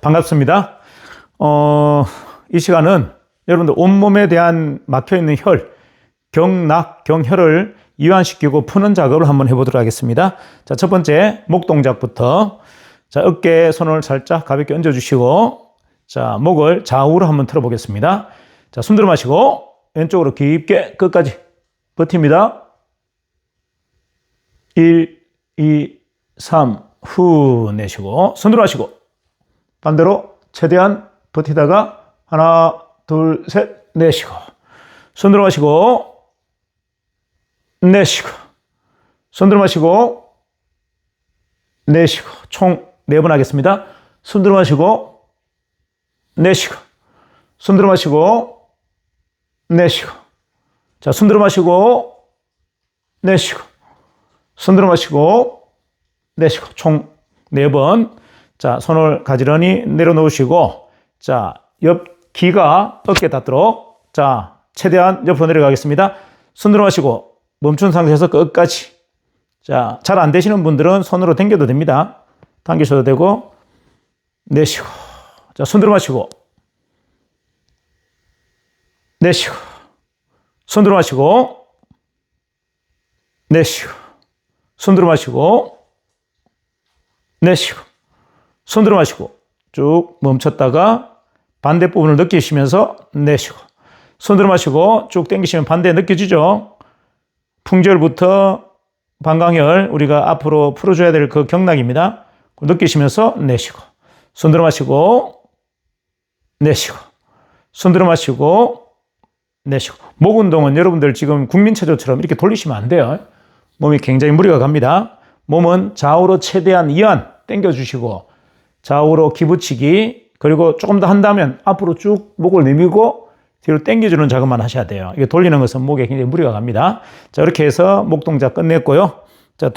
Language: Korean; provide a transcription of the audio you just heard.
반갑습니다. 어, 이 시간은 여러분들 온몸에 대한 막혀있는 혈, 경락, 경혈을 이완시키고 푸는 작업을 한번 해보도록 하겠습니다. 자, 첫 번째, 목 동작부터. 자, 어깨에 손을 살짝 가볍게 얹어주시고, 자, 목을 좌우로 한번 틀어보겠습니다. 자, 숨 들어 마시고, 왼쪽으로 깊게 끝까지 버팁니다. 1, 2, 3, 후 내쉬고, 손 들어 마시고, 반대로 최대한 버티다가 하나, 둘, 셋 내쉬고. 손 들어 마시고 내쉬고. 손 들어 마시고 내쉬고. 총 네 번 하겠습니다. 손 들어 마시고 내쉬고. 손 들어 마시고 내쉬고. 자, 손 들어 마시고 내쉬고. 손 들어 마시고 내쉬고. 총 네 번. 자, 손을 가지런히 내려놓으시고 자, 옆 귀가 어깨 닿도록 자, 최대한 옆으로 내려가겠습니다. 손 들어 마시고 멈춘 상태에서 끝까지. 자, 잘 안 되시는 분들은 손으로 당겨도 됩니다. 당기셔도 되고 내쉬고. 자, 손 들어 마시고. 내쉬고. 손 들어 마시고. 내쉬고. 손 들어 마시고. 내쉬고 손 들어 마시고 쭉 멈췄다가 반대 부분을 느끼시면서 내쉬고 손 들어 마시고 쭉 당기시면 반대 느껴지죠? 풍절부터 방광혈 우리가 앞으로 풀어줘야 될 그 경락입니다. 느끼시면서 내쉬고 손 들어 마시고 내쉬고 손 들어 마시고 내쉬고 목 운동은 여러분들 지금 국민체조처럼 이렇게 돌리시면 안 돼요. 몸이 굉장히 무리가 갑니다. 몸은 좌우로 최대한 이완 당겨주시고 좌우로 기부치기 그리고 조금 더 한다면 앞으로 쭉 목을 내밀고 뒤로 당겨주는 작업만 하셔야 돼요. 이게 돌리는 것은 목에 굉장히 무리가 갑니다. 자 이렇게 해서 목 동작 끝냈고요. 자 두